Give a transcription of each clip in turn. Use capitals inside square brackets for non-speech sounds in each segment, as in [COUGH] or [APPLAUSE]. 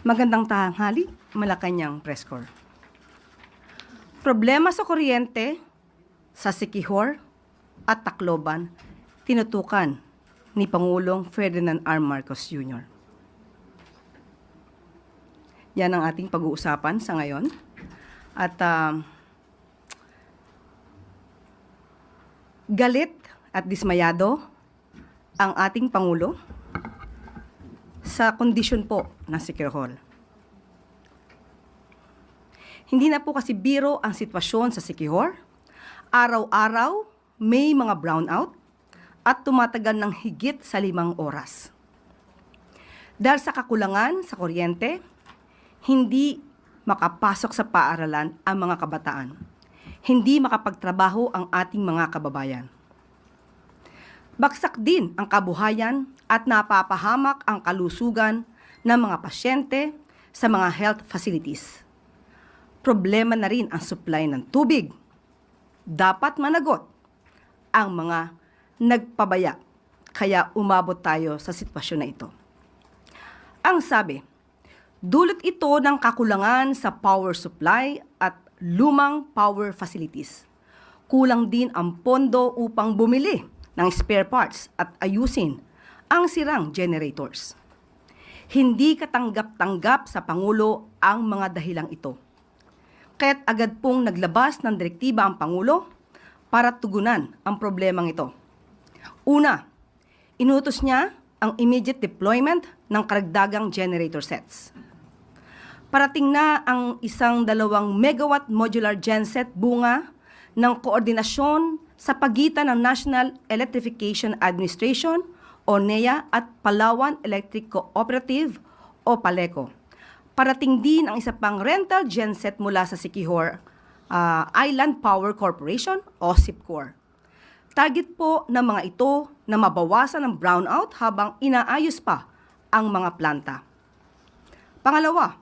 Magandang tanghali, Malacanang Press Corps. Problema sa kuryente, sa Sikihor at Tacloban, tinutukan ni Pangulong Ferdinand R. Marcos Jr. Yan ang ating pag-uusapan sa ngayon. At um, galit at dismayado ang ating Pangulo sa kondisyon po ng Sikihor. Hindi na po kasi biro ang sitwasyon sa Sikihor. Araw-araw, may mga brownout at tumatagal ng higit sa limang oras. Dahil sa kakulangan sa kuryente, hindi makapasok sa paaralan ang mga kabataan. Hindi makapagtrabaho ang ating mga kababayan. Baksak din ang kabuhayan at napapahamak ang kalusugan ng mga pasyente sa mga health facilities. Problema na rin ang supply ng tubig. Dapat managot ang mga nagpabaya kaya umabot tayo sa sitwasyon na ito. Ang sabi, dulot ito ng kakulangan sa power supply at lumang power facilities. Kulang din ang pondo upang bumili ng spare parts at ayusin ang sirang generators. Hindi katanggap-tanggap sa Pangulo ang mga dahilang ito. Kaya't agad pong naglabas ng direktiba ang Pangulo para tugunan ang problemang ito. Una, inutos niya ang immediate deployment ng karagdagang generator sets. Parating na ang isang dalawang megawatt modular genset bunga ng koordinasyon sa pagitan ng National Electrification Administration o NEA at Palawan Electric Cooperative o PALECO. Parating din ang isa pang rental genset mula sa Sikihor ah, Island Power Corporation o SIPCOR. Target po ng mga ito na mabawasan ang brownout habang inaayos pa ang mga planta. Pangalawa,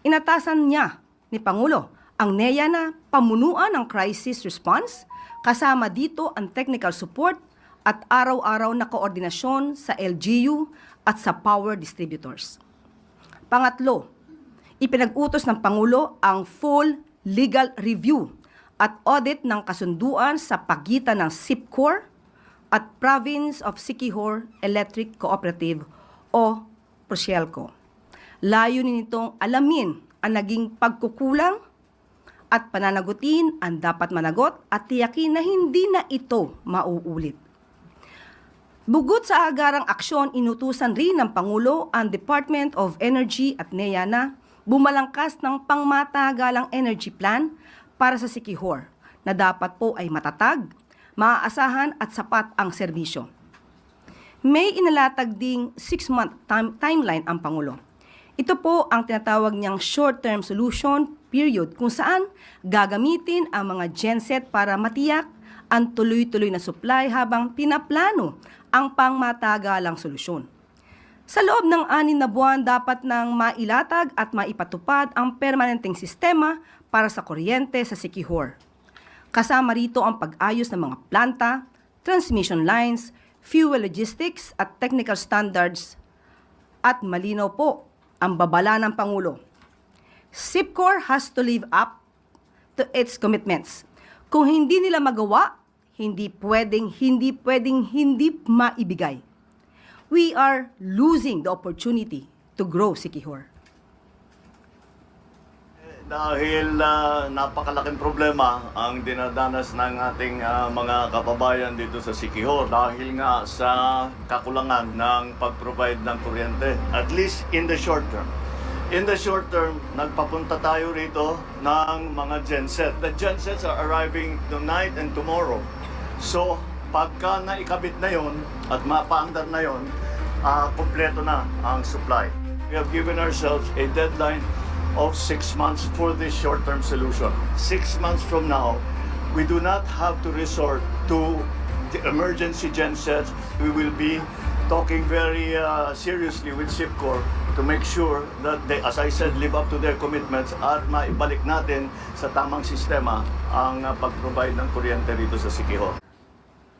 inatasan niya ni Pangulo ang NEA na pamunuan ng crisis response kasama dito ang technical support at araw-araw na koordinasyon sa LGU at sa power distributors. Pangatlo, ipinag-utos ng Pangulo ang full legal review at audit ng kasunduan sa pagitan ng SIPCOR at Province of Sikihor Electric Cooperative o Prosielco. Layunin nitong alamin ang naging pagkukulang at pananagutin ang dapat managot at tiyakin na hindi na ito mauulit. Bugod sa agarang aksyon, inutusan rin ng Pangulo ang Department of Energy at NEA na bumalangkas ng pangmatagalang energy plan para sa Sikihor na dapat po ay matatag, maaasahan at sapat ang serbisyo. May inalatag ding 6-month time- timeline ang Pangulo. Ito po ang tinatawag niyang short-term solution period kung saan gagamitin ang mga genset para matiyak ang tuloy-tuloy na supply habang pinaplano ang pangmatagalang solusyon. Sa loob ng anin na buwan, dapat nang mailatag at maipatupad ang permanenteng sistema para sa kuryente sa Sikihor. Kasama rito ang pag-ayos ng mga planta, transmission lines, fuel logistics at technical standards at malinaw po ang babala ng Pangulo. SIPCOR has to live up to its commitments. Kung hindi nila magawa, hindi pwedeng, hindi pwedeng, hindi maibigay. We are losing the opportunity to grow Sikihor. Dahil ah, napakalaking problema ang dinadanas ng ating ah, mga kababayan dito sa Sikihor dahil nga sa kakulangan ng pag-provide ng kuryente, at least in the short term. In the short term, nagpapunta tayo rito ng mga genset. The gensets are arriving tonight and tomorrow. So, pagka naikabit na yon at mapaandar na yon, ah, kompleto na ang supply. We have given ourselves a deadline of six months for this short-term solution. Six months from now, we do not have to resort to the emergency gensets. We will be talking very uh, seriously with SIPCOR to make sure that they, as I said, live up to their commitments at maibalik natin sa tamang sistema ang uh, pag-provide ng kuryente rito sa Sikihor.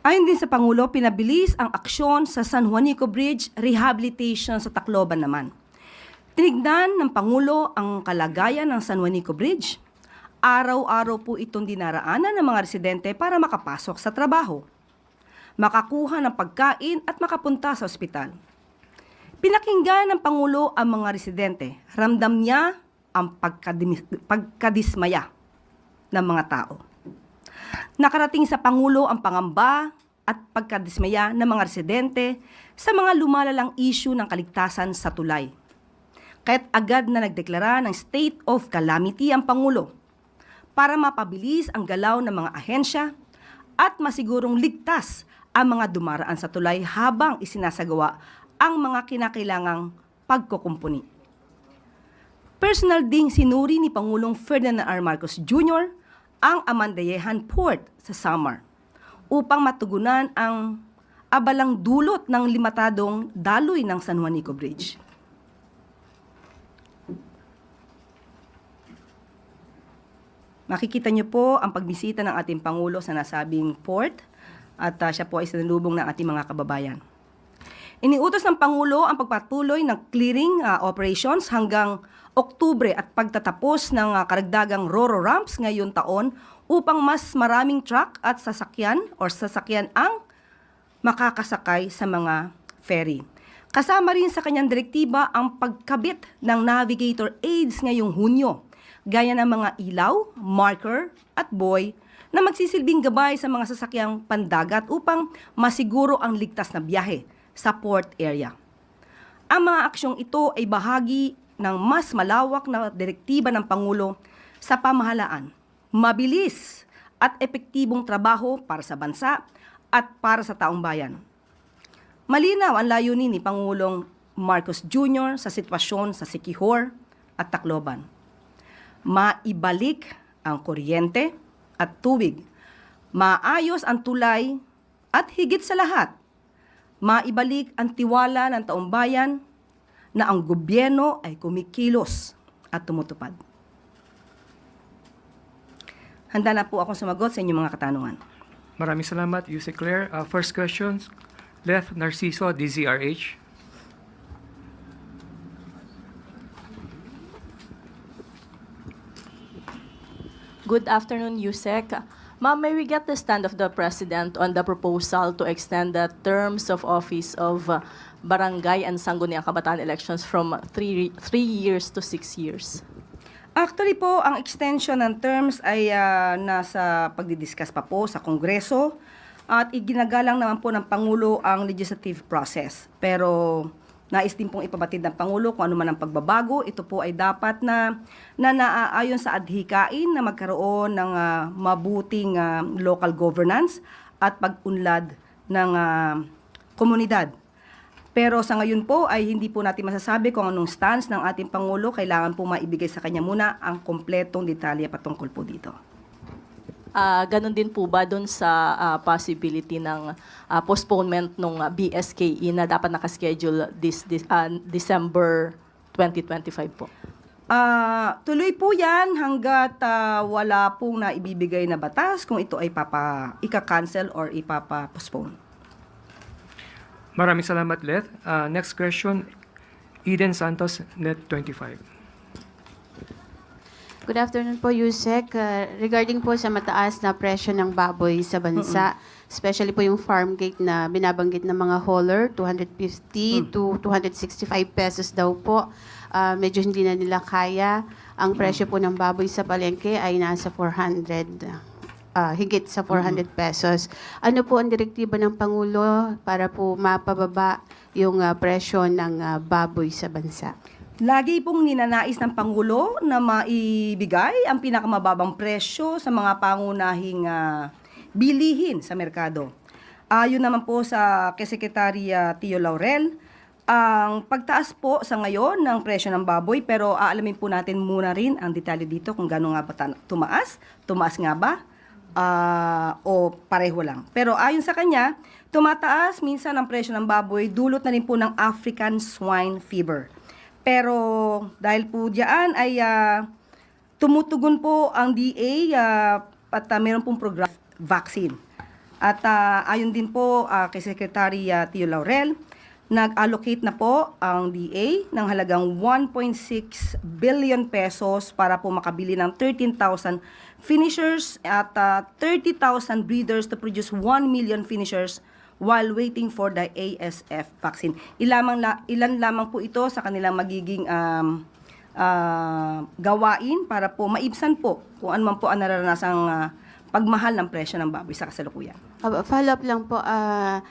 Ayon din sa Pangulo, pinabilis ang aksyon sa San Juanico Bridge Rehabilitation sa Tacloban naman. Tinignan ng Pangulo ang kalagayan ng San Juanico Bridge. Araw-araw po itong dinaraanan ng mga residente para makapasok sa trabaho, makakuha ng pagkain at makapunta sa ospital. Pinakinggan ng Pangulo ang mga residente. Ramdam niya ang pagkadismaya ng mga tao. Nakarating sa Pangulo ang pangamba at pagkadismaya ng mga residente sa mga lumalalang issue ng kaligtasan sa tulay. Kaya't agad na nagdeklara ng state of calamity ang Pangulo para mapabilis ang galaw ng mga ahensya at masigurong ligtas ang mga dumaraan sa tulay habang isinasagawa ang mga kinakailangang pagkukumpuni. Personal ding sinuri ni Pangulong Ferdinand R. Marcos Jr. ang Amandayehan Port sa Samar upang matugunan ang abalang dulot ng limatadong daloy ng San Juanico Bridge. Makikita niyo po ang pagbisita ng ating Pangulo sa nasabing port at ah, siya po ay sinalubong ng ating mga kababayan. Iniutos ng Pangulo ang pagpatuloy ng clearing ah, operations hanggang Oktubre at pagtatapos ng ah, karagdagang Roro ramps ngayon taon upang mas maraming truck at sasakyan or sasakyan ang makakasakay sa mga ferry. Kasama rin sa kanyang direktiba ang pagkabit ng navigator aids ngayong Hunyo, gaya ng mga ilaw, marker at buoy na magsisilbing gabay sa mga sasakyang pandagat upang masiguro ang ligtas na biyahe sa port area. Ang mga aksyong ito ay bahagi ng mas malawak na direktiba ng Pangulo sa pamahalaan, mabilis at epektibong trabaho para sa bansa at para sa taong bayan. Malinaw ang layunin ni Pangulong Marcos Jr. sa sitwasyon sa Sikihor at Tacloban. Maibalik ang kuryente at tubig, maayos ang tulay at higit sa lahat, maibalik ang tiwala ng taong bayan na ang gobyerno ay kumikilos at tumutupad. Handa na po akong sumagot sa inyong mga katanungan. Maraming salamat, Yusek Claire. Uh, first question, Left Narciso, DZRH. Good afternoon, Yusek. Ma'am, may we get the stand of the President on the proposal to extend the terms of office of uh, barangay and sangguniang kabataan elections from three, three years to six years? Actually po, ang extension ng terms ay ah, nasa pagdidiscuss pa po sa Kongreso at iginagalang naman po ng Pangulo ang legislative process. Pero nais din pong ipabatid ng Pangulo kung ano man ang pagbabago. Ito po ay dapat na, na naaayon sa adhikain na magkaroon ng ah, mabuting ah, local governance at pag-unlad ng ah, komunidad. Pero sa ngayon po ay hindi po natin masasabi kung anong stance ng ating Pangulo. Kailangan po maibigay sa kanya muna ang kompletong detalye patungkol po dito. Ah, ganun din po ba doon sa ah, possibility ng ah, postponement ng BSKE na dapat nakaschedule this, this ah, December 2025 po? Ah, tuloy po 'yan hangga't ah, wala pong naibibigay na batas kung ito ay papa ika-cancel or ipapa-postpone. Maraming salamat, Leth. Uh, next question, Eden Santos, Net 25. Good afternoon po, Yusek. Uh, regarding po sa mataas na presyo ng baboy sa bansa, especially po yung farm gate na binabanggit ng mga hauler, 250 to 265 pesos daw po. Uh, medyo hindi na nila kaya. Ang presyo po ng baboy sa palengke ay nasa 400 ah, higit sa 400 pesos. Ano po ang direktiba ng Pangulo para po mapababa yung ah, presyo ng ah, baboy sa bansa? Lagi pong ninanais ng Pangulo na maibigay ang pinakamababang presyo sa mga pangunahing ah, bilihin sa merkado. Ayon naman po sa kay Tio Laurel, ang pagtaas po sa ngayon ng presyo ng baboy pero aalamin po natin muna rin ang detalye dito kung gano'n nga ba tumaas, tumaas nga ba ah, o pareho lang. Pero ayon sa kanya, tumataas minsan ang presyo ng baboy dulot na rin po ng African swine fever. Pero dahil po diyan ay ah, tumutugon po ang DA ah, at ah, meron pong program vaccine. At ah, ayon din po ah, kay Secretary ah, Tio Laurel nag-allocate na po ang DA ng halagang 1.6 billion pesos para po makabili ng 13,000 finishers at ah, 30,000 breeders to produce 1 million finishers while waiting for the ASF vaccine. Ilamang la, ilan lamang po ito sa kanilang magiging um, ah, gawain para po maibsan po kung ano man po ang nararanasang ah, pagmahal ng presyo ng baboy sa kasalukuyan. Uh, follow-up lang po. ah,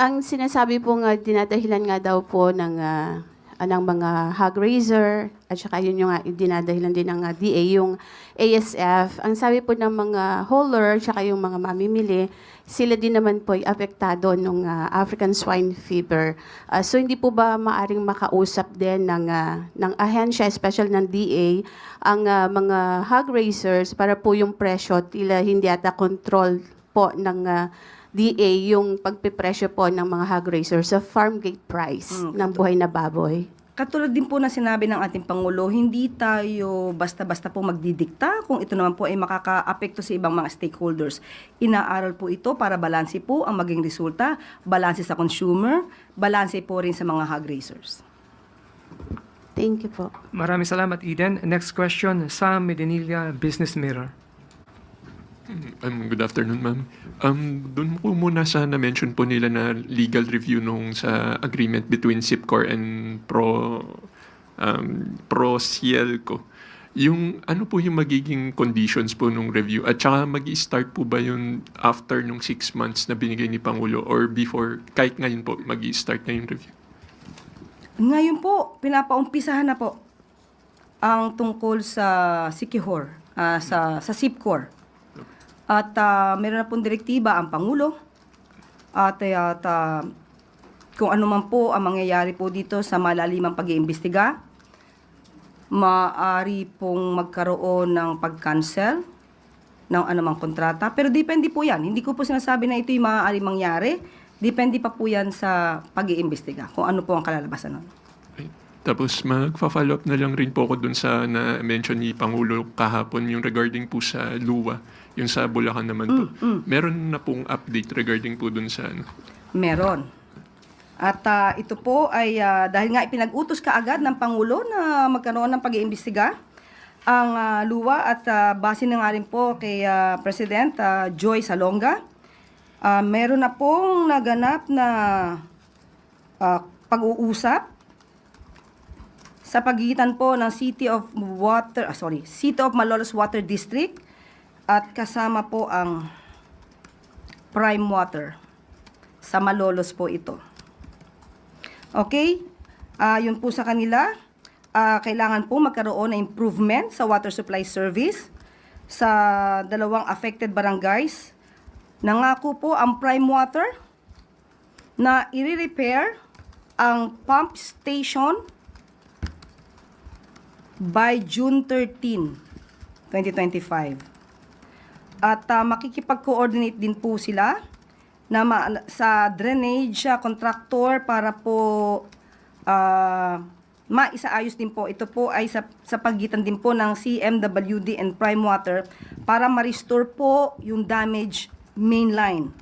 ang sinasabi po nga, dinadahilan nga daw po ng, ah, ng mga hog raiser, at saka yun yung dinadahilan din ng ah, DA, yung ASF. Ang sabi po ng mga hauler, at saka yung mga mamimili, sila din naman po ay apektado ng ah, African swine fever. Ah, so hindi po ba maaring makausap din ng, ah, ng ahensya, especially ng DA, ang ah, mga hog raisers para po yung presyo tila hindi ata control po ng ah, DA yung pagpipresyo po ng mga hog raisers sa farm gate price ng buhay na baboy. Katulad din po na sinabi ng ating Pangulo, hindi tayo basta-basta po magdidikta kung ito naman po ay makaka-apekto sa ibang mga stakeholders. Inaaral po ito para balanse po ang maging resulta, balanse sa consumer, balanse po rin sa mga hog raisers. Thank you po. Maraming salamat, Eden. Next question, Sam Medinilla, Business Mirror. Um, good afternoon, ma'am. Um, doon po muna sa na-mention po nila na legal review nung sa agreement between SIPCOR and Pro um, Pro Cielco. Yung ano po yung magiging conditions po nung review at saka mag start po ba yun after nung six months na binigay ni Pangulo or before kahit ngayon po mag start na yung review? Ngayon po, pinapaumpisahan na po ang tungkol sa Sikihor, ah, sa, sa SIPCOR. At ah, meron na pong direktiba ang Pangulo at, eh, at ah, kung ano man po ang mangyayari po dito sa malalimang pag-iimbestiga, maaari pong magkaroon ng pag-cancel ng anumang kontrata. Pero depende po yan. Hindi ko po sinasabi na ito'y maaari mangyari. Depende pa po yan sa pag-iimbestiga kung ano po ang kalalabasan nun. Tapos magfa-follow up na lang rin po ako dun sa na-mention ni Pangulo kahapon yung regarding po sa luwa, yung sa Bulacan naman po. Meron na pong update regarding po dun sa ano. Meron. At ah, ito po ay ah, dahil nga ipinag-utos kaagad ng Pangulo na magkaroon ng pag-iimbestiga ang ah, luwa at ah, base na nga rin po kay ah, President ah, Joy Salonga. ah, meron na pong naganap na ah, pag-uusap sa pagitan po ng City of Water, ah, sorry, City of Malolos Water District at kasama po ang Prime Water. Sa Malolos po ito. Okay? Ah, yun po sa kanila. Ah, kailangan po magkaroon ng improvement sa water supply service sa dalawang affected barangays. Nangako po ang Prime Water na i-repair ang pump station by June 13, 2025. At ah, makikipag-coordinate din po sila na ma- sa drainage ah, contractor para po ah, maisaayos din po. Ito po ay sa, sa pagitan din po ng CMWD and Prime Water para ma-restore po yung damaged main line.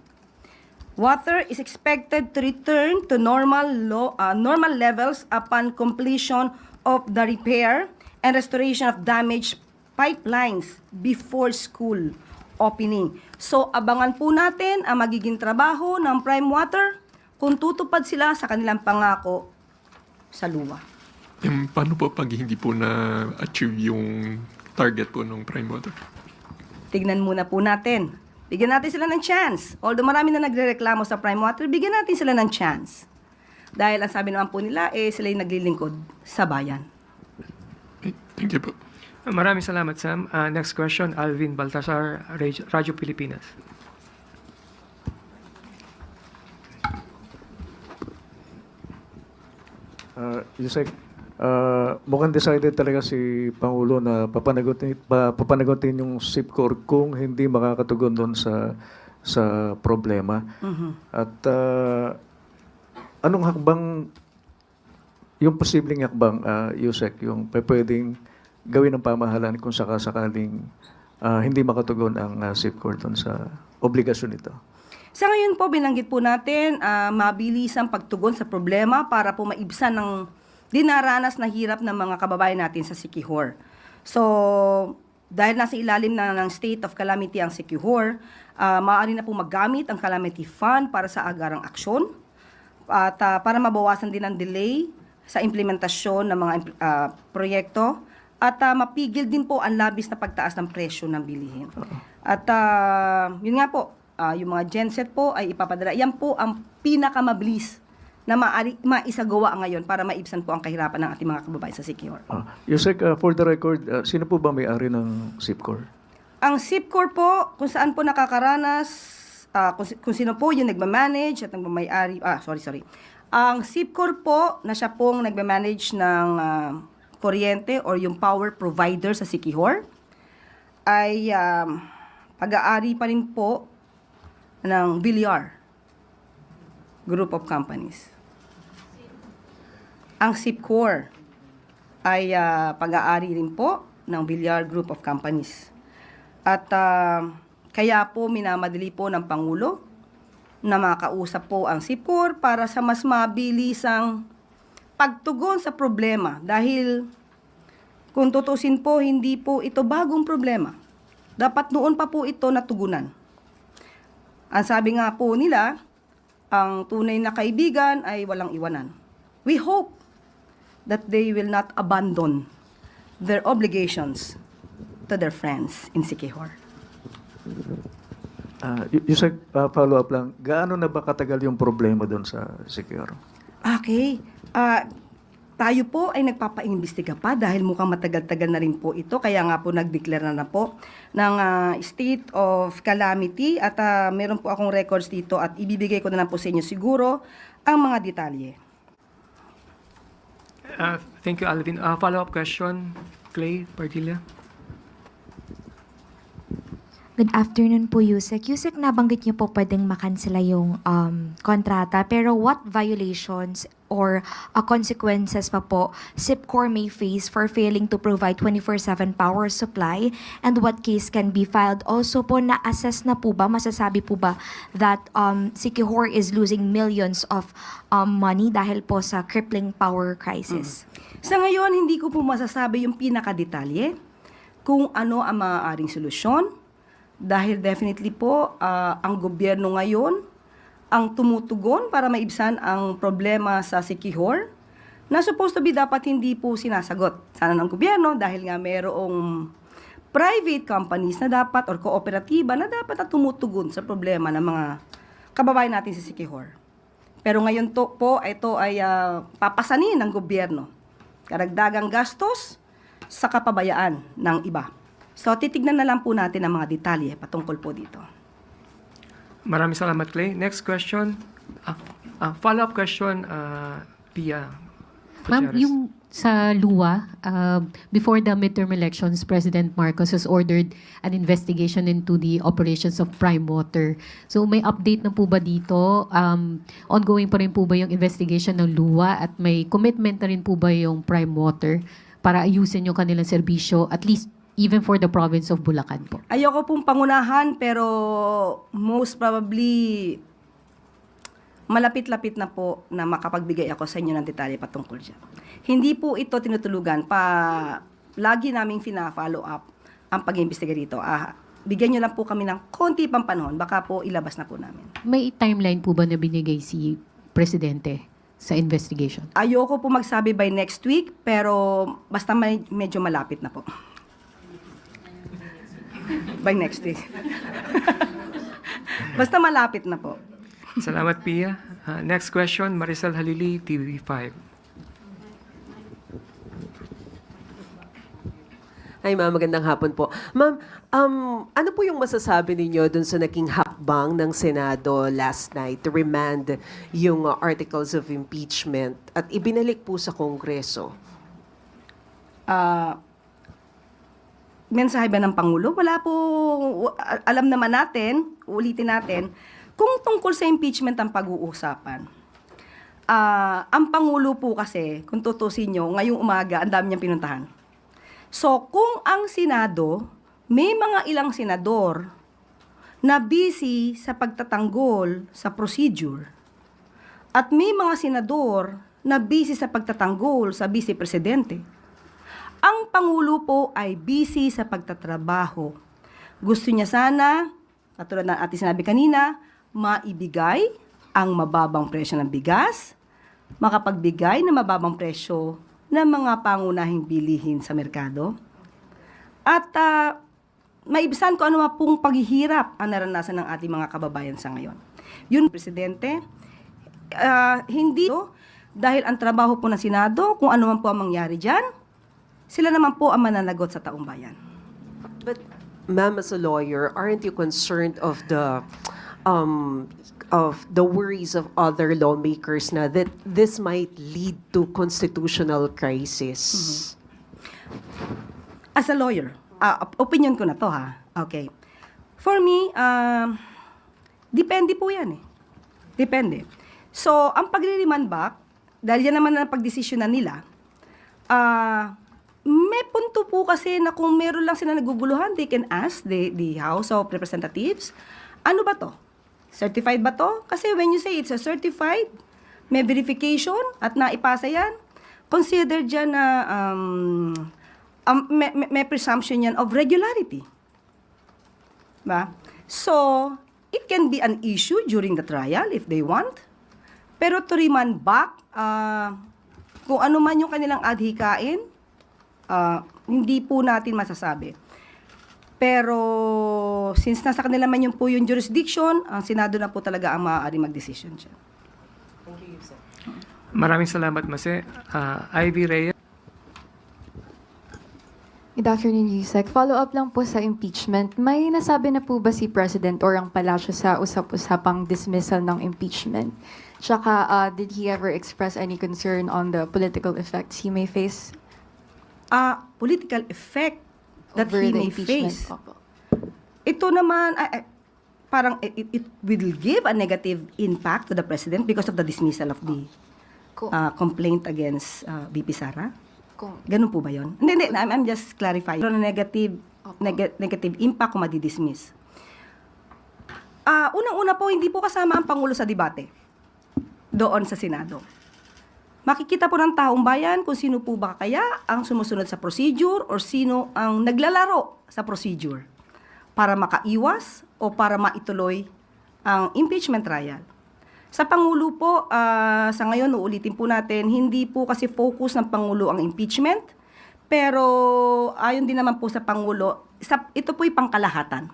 Water is expected to return to normal low, ah, normal levels upon completion of the repair and restoration of damaged pipelines before school opening. So, abangan po natin ang magiging trabaho ng Prime Water kung tutupad sila sa kanilang pangako sa luwa. Um, paano po pag hindi po na-achieve yung target po ng Prime Water? Tignan muna po natin. Bigyan natin sila ng chance. Although marami na nagrereklamo sa Prime Water, bigyan natin sila ng chance. Dahil ang sabi naman po nila, eh, sila yung naglilingkod sa bayan. Okay, thank you po. Maraming salamat, Sam. Uh, next question, Alvin Baltasar, Radyo Pilipinas. Uh, Yusek, uh, mukhang decided talaga si Pangulo na papanagutin, pa, papanagutin yung SIPCOR kung hindi makakatugon doon sa sa problema. At uh, anong hakbang, yung posibleng hakbang, uh, Yusek, yung pe- pwedeng gawin ng pamahalaan kung sakasakaling uh, hindi makatugon ang uh, SIPCOR doon sa obligasyon nito? Sa ngayon po, binanggit po natin, ah, mabilis ang pagtugon sa problema para po maibsan ng dinaranas na hirap ng mga kababayan natin sa Sikihor. So, dahil nasa ilalim na ng state of calamity ang Sikihor, ah, maaari na po maggamit ang calamity fund para sa agarang aksyon at ah, para mabawasan din ang delay sa implementasyon ng mga ah, proyekto at ah, mapigil din po ang labis na pagtaas ng presyo ng bilihin. At ah, yun nga po, ah, yung mga genset po ay ipapadala. Yan po ang pinakamabilis na maari, maisagawa ngayon para maibsan po ang kahirapan ng ating mga kababayan sa Sikihor. Ah, Yusek, ah, for the record, ah, sino po ba may-ari ng SIPCOR? Ang SIPCOR po, kung saan po nakakaranas, ah, kung, kung sino po yung nagmamanage at nagmamayari, ah, sorry, sorry. Ang SIPCOR po, na siya pong nagmamanage ng ah, kuryente or yung power provider sa Sikihor, ay um, pag-aari pa rin po ng Villar Group of Companies. Ang SIPCOR ay ah, pag-aari rin po ng Villar Group of Companies. At ah, kaya po minamadali po ng Pangulo na makausap po ang SIPCOR para sa mas mabilisang pagtugon sa problema dahil kung tutusin po, hindi po ito bagong problema. Dapat noon pa po ito natugunan. Ang sabi nga po nila, ang tunay na kaibigan ay walang iwanan. We hope that they will not abandon their obligations to their friends in Sikihor. Ah, Y- Yusek, ah, follow up lang. Gaano na ba katagal yung problema doon sa SICUR? Okay. Ah, tayo po ay nagpapaimbestiga pa dahil mukhang matagal-tagal na rin po ito. Kaya nga po nag-declare na na po ng ah, state of calamity at ah, meron po akong records dito at ibibigay ko na lang po sa inyo siguro ang mga detalye. Uh, thank you, Alvin. Uh, follow-up question, Clay Partilla. Good afternoon po, Yusek. Yusek, nabanggit niyo po pwedeng makansela yung um, kontrata. Pero what violations or uh, consequences pa po SIPCOR may face for failing to provide 24-7 power supply? And what case can be filed? Also po, na-assess na po ba, masasabi po ba that um, Sikihor is losing millions of um, money dahil po sa crippling power crisis? Sa ngayon, hindi ko po masasabi yung pinakadetalye kung ano ang maaaring solusyon dahil definitely po ah, ang gobyerno ngayon ang tumutugon para maibsan ang problema sa Sikihor na supposed to be dapat hindi po sinasagot sana ng gobyerno dahil nga mayroong private companies na dapat or kooperatiba na dapat na tumutugon sa problema ng mga kababayan natin sa Sikihor. Pero ngayon to po, ito ay ah, papasanin ng gobyerno. Karagdagang gastos sa kapabayaan ng iba. So, titignan na lang po natin ang mga detalye patungkol po dito. Maraming salamat, Clay. Next question. Ah, ah, follow-up question, uh, Pia. Ma'am, Gutierrez. yung sa LUA, uh, before the midterm elections, President Marcos has ordered an investigation into the operations of Prime Water. So may update na po ba dito? Um, ongoing pa rin po ba yung investigation ng LUA at may commitment na rin po ba yung Prime Water para ayusin yung kanilang serbisyo, at least even for the province of Bulacan po? Ayoko pong pangunahan pero most probably malapit-lapit na po na makapagbigay ako sa inyo ng detalye patungkol dyan. Hindi po ito tinutulugan pa lagi naming fina-follow up ang pag-iimbestiga dito. Ah, bigyan nyo lang po kami ng konti pang panahon, baka po ilabas na po namin. May timeline po ba na binigay si Presidente sa investigation? Ayoko po magsabi by next week, pero basta may, medyo malapit na po. By next week. [LAUGHS] basta malapit na po. Salamat, Pia. Ah, next question, Maricel Halili, TV5. Ay, ma'am, magandang hapon po. Ma'am, um, ano po yung masasabi ninyo dun sa naging hakbang ng Senado last night to remand yung uh, articles of impeachment at ibinalik po sa Kongreso? Ah, mensahe ba ng Pangulo? Wala po, alam naman natin, ulitin natin, kung tungkol sa impeachment ang pag-uusapan. Ah, ang Pangulo po kasi, kung tutusin nyo, ngayong umaga, ang dami niyang pinuntahan. So, kung ang Senado, may mga ilang senador na busy sa pagtatanggol sa procedure at may mga senador na busy sa pagtatanggol sa vice presidente. Ang Pangulo po ay busy sa pagtatrabaho. Gusto niya sana, katulad ng ating sinabi kanina, maibigay ang mababang presyo ng bigas, makapagbigay ng mababang presyo ng mga pangunahing bilihin sa merkado, at ah, maibisan ko ano pong paghihirap ang naranasan ng ating mga kababayan sa ngayon. Yun, Presidente, ah, hindi dahil ang trabaho po ng Senado, kung ano man po ang mangyari dyan, sila naman po ang mananagot sa taong bayan. But, ma'am, as a lawyer, aren't you concerned of the um, of the worries of other lawmakers na that this might lead to constitutional crisis? As a lawyer, op- opinion ko na to ha. Okay. For me, um, depende po yan eh. Depende. So, ang pagre-remand back, dahil yan naman ang pagdesisyonan nila, ah, may punto po kasi na kung meron lang sila naguguluhan, they can ask the, the House of Representatives, ano ba to? Certified ba to? Kasi when you say it's a certified, may verification at naipasa yan, consider dyan na um, um, may, may- presumption yan of regularity. Ba? So, it can be an issue during the trial if they want. Pero to remand back, ah, kung ano man yung kanilang adhikain, ah, hindi po natin masasabi. Pero since nasa kanila man yung po yung jurisdiction, ang Senado na po talaga ang maaari mag-decision siya. Maraming salamat, Mase. Ah, Ivy Reyes. Good afternoon, Yusek. Follow-up lang po sa impeachment. May nasabi na po ba si President or ang palasyo sa usap-usapang dismissal ng impeachment? Tsaka, uh, did he ever express any concern on the political effects he may face Ah, political effect that over he may face. Opo. Ito naman, ay, parang it, it will give a negative impact to the President because of the dismissal of the uh, complaint against uh, VP Sara? kung, Ganun po ba yon? Hindi, hindi. I'm, I'm just clarifying. Pero negative, Opo. neg- negative impact kung madidismiss. Ah, unang-una po, hindi po kasama ang Pangulo sa debate doon sa Senado. Makikita po ng taong bayan kung sino po ba kaya ang sumusunod sa procedure or sino ang naglalaro sa procedure para makaiwas o para maituloy ang impeachment trial. Sa Pangulo po, ah, sa ngayon, uulitin po natin, hindi po kasi focus ng Pangulo ang impeachment, pero ayon din naman po sa Pangulo, sa, ito po'y pangkalahatan.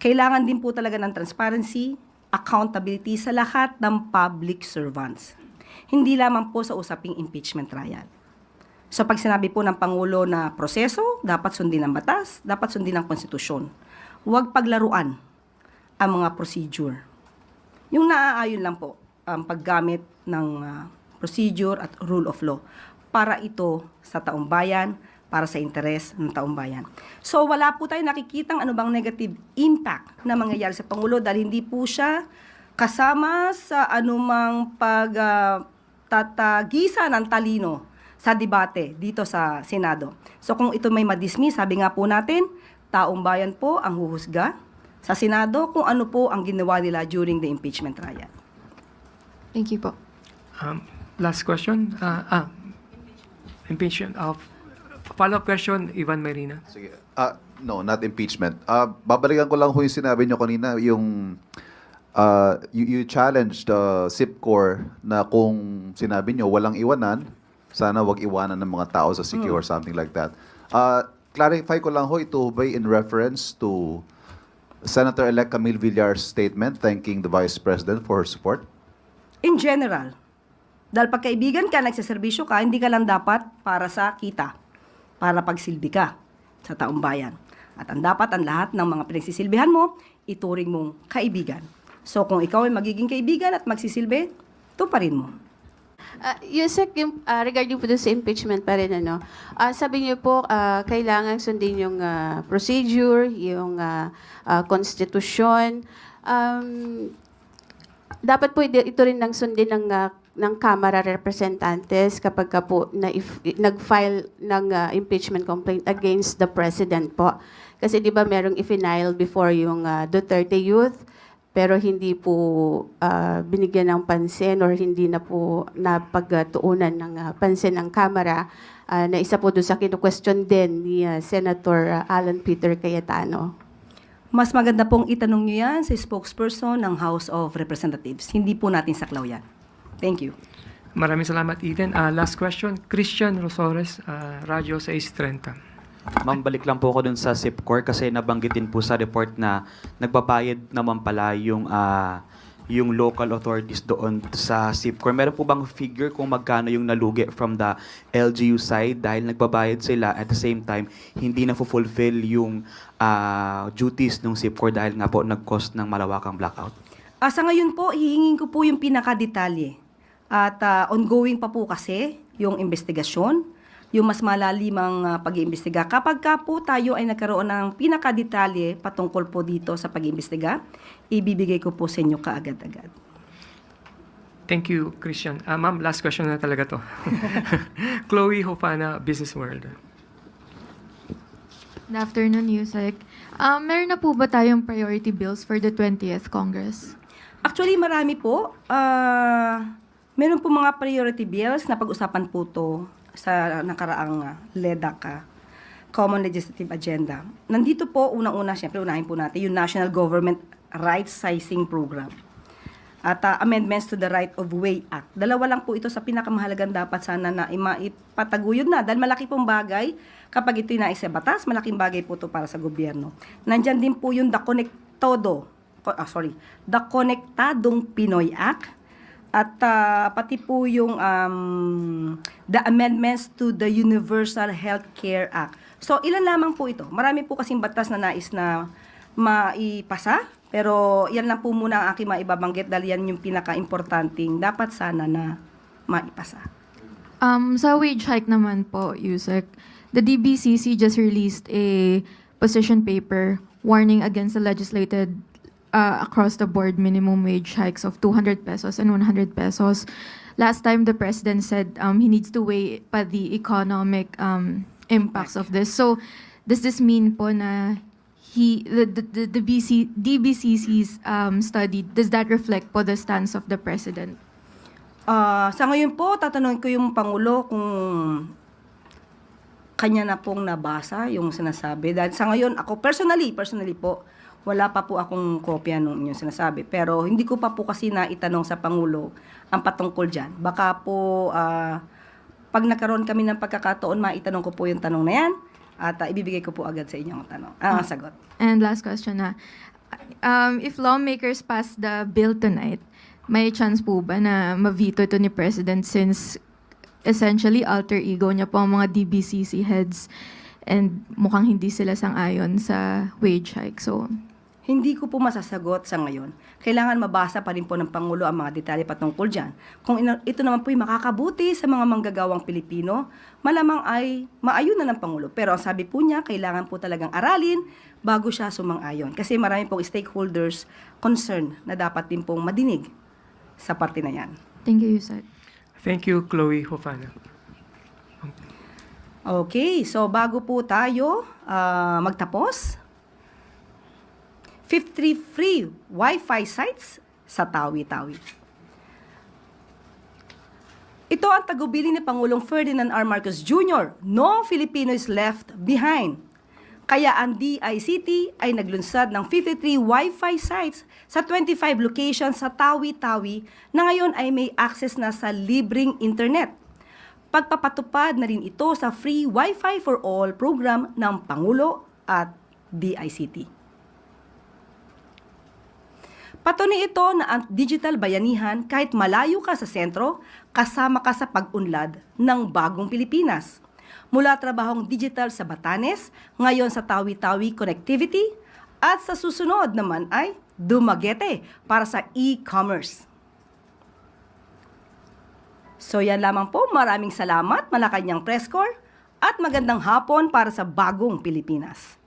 Kailangan din po talaga ng transparency, accountability sa lahat ng public servants. Hindi lamang po sa usaping impeachment trial. So pag sinabi po ng Pangulo na proseso, dapat sundin ang batas, dapat sundin ang konstitusyon. Huwag paglaruan ang mga procedure. Yung naaayon lang po ang paggamit ng ah, procedure at rule of law para ito sa taong bayan, para sa interes ng taong bayan. So wala po tayo nakikitang ano bang negative impact na mangyayari sa Pangulo dahil hindi po siya kasama sa anumang pag ah, tatagisa ng talino sa debate dito sa Senado. So kung ito may madismiss, sabi nga po natin, taong bayan po ang huhusga sa Senado kung ano po ang ginawa nila during the impeachment trial. thank you po. Um, last question. Ah, ah, impeachment of follow-up question, Ivan Marina. Sige. Ah, no, not impeachment. Ah, babalikan ko lang ho yung sinabi nyo kanina, yung ah, you, you challenged the SIPCOR na kung sinabi nyo walang iwanan, sana wag iwanan ng mga tao sa CQ or something like that. Ah, clarify ko lang ho, ito ba in reference to Senator-elect Camille Villar's statement thanking the Vice President for her support? In general, dahil pagkaibigan ka, nagsaservisyo ka, hindi ka lang dapat para sa kita, para pagsilbi ka sa taong bayan. At ang dapat ang lahat ng mga pinagsisilbihan mo, ituring mong kaibigan. So kung ikaw ay magiging kaibigan at magsisilbi, tuparin mo. Uh, Yusek, yung, ah, regarding po sa impeachment pa rin, ano, ah, sabi niyo po, ah, kailangan sundin yung ah, procedure, yung ah, ah, konstitusyon. Um, dapat po ito rin ng sundin ng ah, ng Kamara Representantes kapag ka po na if, nag-file ng ah, impeachment complaint against the President po. Kasi di ba merong i-file before yung ah, Duterte Youth, pero hindi po ah, binigyan ng pansin or hindi na po napagtuunan ng ah, pansin ng Kamara ah, na isa po doon sa kinu-question din ni ah, Senator ah, Alan Peter Cayetano. Mas maganda pong itanong nyo yan sa spokesperson ng House of Representatives. Hindi po natin saklaw yan. Thank you. Maraming salamat, Eden. Ah, last question, Christian Rosores, ah, Radyo 630. Ma'am, balik lang po ako dun sa SIPCOR kasi nabanggit din po sa report na nagbabayad naman pala yung ah, yung local authorities doon sa SIPCOR. Meron po bang figure kung magkano yung nalugi from the LGU side dahil nagbabayad sila at the same time hindi na fulfill yung ah, duties ng SIPCOR dahil nga po nag-cost ng malawakang blackout? Ah, sa ngayon po, hihingin ko po yung pinakadetalye. At ah, ongoing pa po kasi yung investigasyon, yung mas malalimang uh, pag-iimbestiga. Kapag ka po tayo ay nagkaroon ng pinakadetalye patungkol po dito sa pag-iimbestiga, ibibigay ko po sa inyo kaagad-agad. Thank you, Christian. Ah, ma'am, last question na talaga to. [LAUGHS] Chloe Hofana, Business World. Good afternoon, Yusek. Um, meron na po ba tayong priority bills for the 20th Congress? Actually, marami po. Ah, meron po mga priority bills na pag-usapan po to sa nakaraang uh, ah, Common Legislative Agenda. Nandito po, unang-una, siyempre, unahin po natin yung National Government Right Sizing Program at ah, amendments to the Right of Way Act. Dalawa lang po ito sa pinakamahalagang dapat sana na maipataguyod na dahil malaki pong bagay kapag ito'y naisa batas, malaking bagay po ito para sa gobyerno. Nandyan din po yung The Conectodo, co- ah, sorry, The Konektadong Pinoy Act at ah, pati po yung um, the amendments to the Universal Health Care Act. So, ilan lamang po ito. Marami po kasing batas na nais na maipasa, pero yan lang po muna ang aking maibabanggit dahil yan yung pinaka-importanting dapat sana na maipasa. Um, sa wage hike naman po, Yusek, the DBCC just released a position paper warning against the legislated uh, across the board minimum wage hikes of 200 pesos and 100 pesos. Last time the president said um, he needs to weigh pa the economic um, impacts of this. So does this mean po na he the the, the, BC, DBCC's um, study does that reflect po the stance of the president? Ah, sa ngayon po, tatanungin ko yung Pangulo kung kanya na pong nabasa yung sinasabi. Dahil sa ngayon, ako personally, personally po, wala pa po akong kopya nung inyong sinasabi. Pero hindi ko pa po kasi na itanong sa Pangulo ang patungkol dyan. Baka po, ah, pag nagkaroon kami ng pagkakataon, maitanong ko po yung tanong na yan at ah, ibibigay ko po agad sa inyo ang tanong, ah, sagot. And last question na, um, if lawmakers pass the bill tonight, may chance po ba na ma-veto ito ni President since essentially alter ego niya po ang mga DBCC heads and mukhang hindi sila sang-ayon sa wage hike. So, Hindi ko po masasagot sa ngayon. Kailangan mabasa pa rin po ng Pangulo ang mga detalye patungkol dyan. Kung ito naman po ay makakabuti sa mga manggagawang Pilipino, malamang ay maayon na ng Pangulo. Pero ang sabi po niya, kailangan po talagang aralin bago siya sumang-ayon. Kasi marami pong stakeholders concern na dapat din pong madinig sa parte na yan. thank you, Yusek. Thank you, Chloe Hofana. Okay, so bago po tayo ah, magtapos, 53 free Wi-Fi sites sa Tawi-Tawi. Ito ang tagubili ni Pangulong Ferdinand R. Marcos Jr. No Filipino is left behind. Kaya ang DICT ay naglunsad ng 53 Wi-Fi sites sa 25 locations sa Tawi-Tawi na ngayon ay may access na sa libreng internet. Pagpapatupad na rin ito sa Free Wi-Fi for All program ng Pangulo at DICT. Patunay ito na ang digital bayanihan kahit malayo ka sa sentro, kasama ka sa pag-unlad ng bagong Pilipinas. Mula trabahong digital sa Batanes, ngayon sa Tawi-Tawi Connectivity, at sa susunod naman ay Dumaguete para sa e-commerce. So yan lamang po, maraming salamat, Malacanang Press Corps, at magandang hapon para sa bagong Pilipinas.